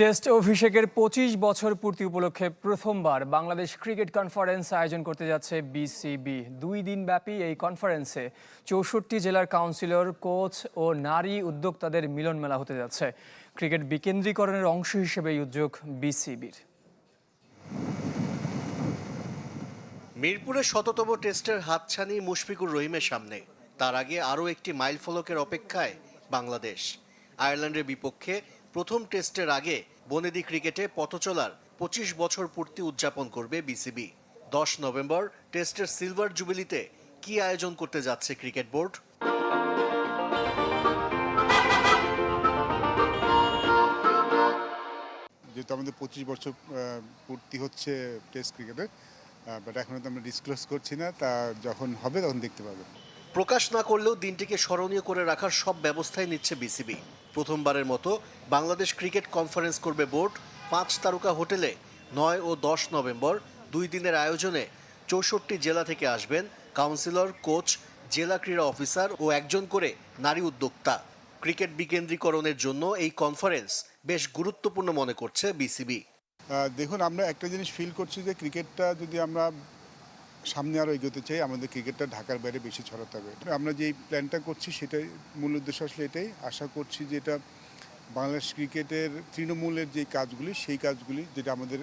Test অভিষেকের পঁচিশ বছর পূর্তি উপলক্ষে প্রথমবার বাংলাদেশ ক্রিকেট কনফারেন্স আয়োজন করতে যাচ্ছে বিসিবি। দুই দিনব্যাপী এই কনফারেন্সে চৌষট্টি জেলার কাউন্সিলর, কোচ ও নারী উদ্যোক্তাদের মিলন মেলা হতে যাচ্ছে। ক্রিকেট বিকেন্দ্রীকরণের অংশ হিসেবে এই উদ্যোগ বিসিবির। মিরপুরে শততম টেস্টের হাতছানি মুশফিকুর রহিমের সামনে। তার আগে আরও একটি মাইল ফলকের অপেক্ষায় বাংলাদেশ। আয়ারল্যান্ডের বিপক্ষে প্রথম টেস্টের আগে বনেদি ক্রিকেটে পথচলার পঁচিশ বছর পূর্তি উদযাপন করবে বিসিবি। দশ নভেম্বর টেস্টের সিলভার জুবিলিতে কি আয়োজন করতে যাচ্ছে ক্রিকেট বোর্ড? যেহেতু আমাদের পঁচিশ বছর পূর্তি হচ্ছে টেস্ট ক্রিকেটে বাট এখনও তো আমরা ডিসক্লোজ করছি না, তা যখন হবে তখন দেখতে পাবেন প্রকাশ না করলেও দিনটিকে স্মরণীয় করে রাখার সব ব্যবস্থাই নিচ্ছে বিসিবি। প্রথমবারের মতো বাংলাদেশ ক্রিকেট কনফারেন্স করবে বোর্ড পাঁচ তারকা হোটেলে নয় ও দশ নভেম্বর, দুই দিনের আয়োজনে চৌষট্টি জেলা থেকে আসবেন কাউন্সিলর, কোচ, জেলা ক্রীড়া অফিসার ও একজন করে নারী উদ্যোক্তা। ক্রিকেট বিকেন্দ্রীকরণের জন্য এই কনফারেন্স বেশ গুরুত্বপূর্ণ মনে করছে বিসিবি। দেখুন, আমরা একটা জিনিস ফিল করছি যে ক্রিকেটটা যদি আমরা সামনে আরও এগোতে চাই, আমাদের ক্রিকেটটা ঢাকার বাইরে বেশি ছড়াতে হবে। আমরা যে প্ল্যানটা করছি সেটাই, মূল উদ্দেশ্য আসলে এটাই। আশা করছি যে এটা বাংলাদেশ ক্রিকেটের তৃণমূলের যে কাজগুলি, সেই কাজগুলি যেটা আমাদের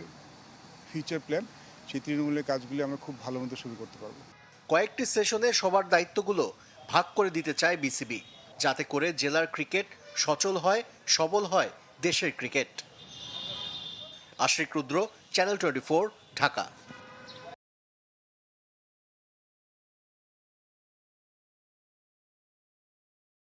ফিউচার প্ল্যান সেই তৃণমূলের কাজগুলি আমরা খুব ভালো মতো শুরু করতে পারব। কয়েকটি সেশনে সবার দায়িত্বগুলো ভাগ করে দিতে চায় বিসিবি, যাতে করে জেলার ক্রিকেট সচল হয়, সবল হয় দেশের cricket. Ashik Rudra channel twenty Dhaka.